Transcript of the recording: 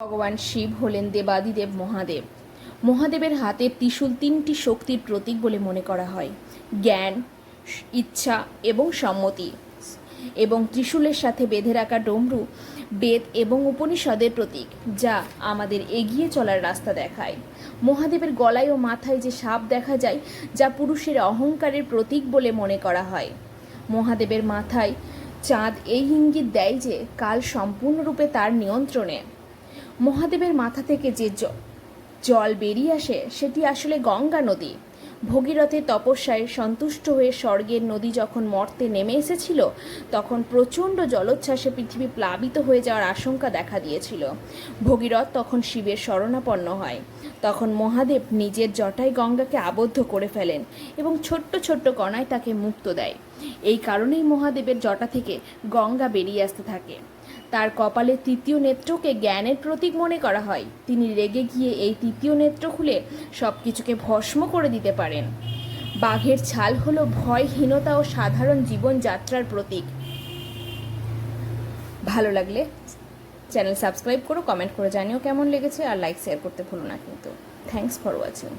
ভগবান শিব হলেন দেবাদিদেব মহাদেব। মহাদেবের হাতের ত্রিশূল তিনটি শক্তির প্রতীক বলে মনে করা হয়। জ্ঞান, ইচ্ছা এবং সম্মতি। এবং ত্রিশূলের সাথে বেঁধে রাখা ডমরু, বেদ এবং উপনিষদের প্রতীক, যা আমাদের এগিয়ে চলার রাস্তা দেখায়। মহাদেবের গলায় ও মাথায় যে সাপ দেখা যায়, যা পুরুষের অহংকারের প্রতীক বলে মনে করা হয়। মহাদেবের মাথায় চাঁদ এই ইঙ্গিত দেয় যে, কাল সম্পূর্ণরূপে তার নিয়ন্ত্রণে। মহাদেবের মাথা থেকে যে জল বেরিয়ে আসে, সেটি আসলে গঙ্গা নদী। ভগীরথের তপস্যায় সন্তুষ্ট হয়ে স্বর্গের নদী যখন মর্তে নেমে এসেছিল, তখন প্রচণ্ড জলোচ্ছ্বাসে পৃথিবী প্লাবিত হয়ে যাওয়ার আশঙ্কা দেখা দিয়েছিল। ভগীরথ তখন শিবের শরণাপন্ন হয়। তখন মহাদেব নিজের জটায় গঙ্গাকে আবদ্ধ করে ফেলেন এবং ছোট্ট ছোট্ট কণায় তাকে মুক্ত দেয়। এই কারণেই মহাদেবের জটা থেকে গঙ্গা বেরিয়ে আসতে থাকে। তার কপালে তৃতীয় নেত্রকে জ্ঞানের প্রতীক মনে করা হয়। তিনি রেগে গিয়ে এই তৃতীয় নেত্র খুলে সব কিছুকে ভস্ম করে দিতে পারেন। বাঘের ছাল হলো ভয়হীনতা ও সাধারণ জীবনযাত্রার প্রতীক। ভালো লাগলে চ্যানেল সাবস্ক্রাইব করো, কমেন্ট করে জানিও কেমন লেগেছে, আর লাইক, শেয়ার করতে ভুলো না কিন্তু। Thanks for watching